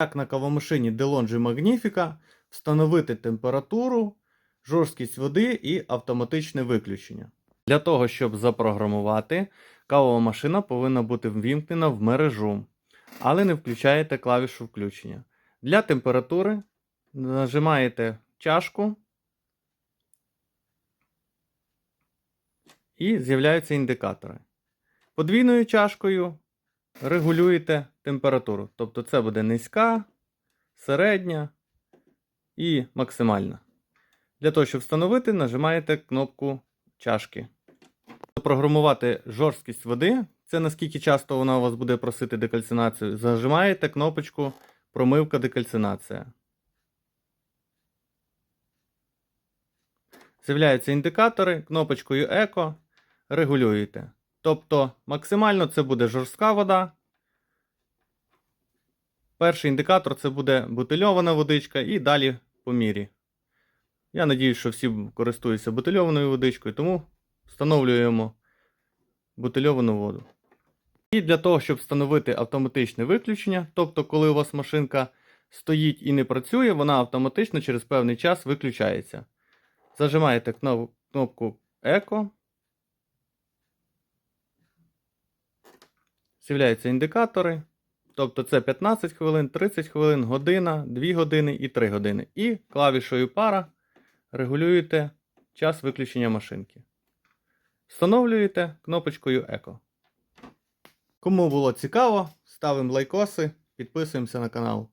Як на кавомашині DeLonghi Magnifica встановити температуру, жорсткість води і автоматичне виключення. Для того, щоб запрограмувати, кавова машина повинна бути ввімкнена в мережу, але не включаєте клавішу включення. Для температури нажимаєте чашку і з'являються індикатори. Подвійною чашкою регулюєте температуру. Тобто це буде низька, середня і максимальна. Для того, щоб встановити, нажимаєте кнопку чашки. Запрограмувати жорсткість води, це наскільки часто вона у вас буде просити декальцинацію, зажимаєте кнопочку промивка декальцинація. З'являються індикатори, кнопочкою еко регулюєте. Тобто максимально це буде жорстка вода. Перший індикатор це буде бутильована водичка і далі по мірі. Я надіюсь, що всі користуються бутильованою водичкою, тому встановлюємо бутильовану воду. І для того, щоб встановити автоматичне виключення, тобто, коли у вас машинка стоїть і не працює, вона автоматично через певний час виключається. Зажимаєте кнопку Еко. З'являються індикатори. Тобто це 15 хвилин, 30 хвилин, година, 2 години і 3 години. І клавішою пара регулюєте час виключення машинки. Встановлюєте кнопочкою Еко. Кому було цікаво, ставимо лайкоси, підписуємося на канал.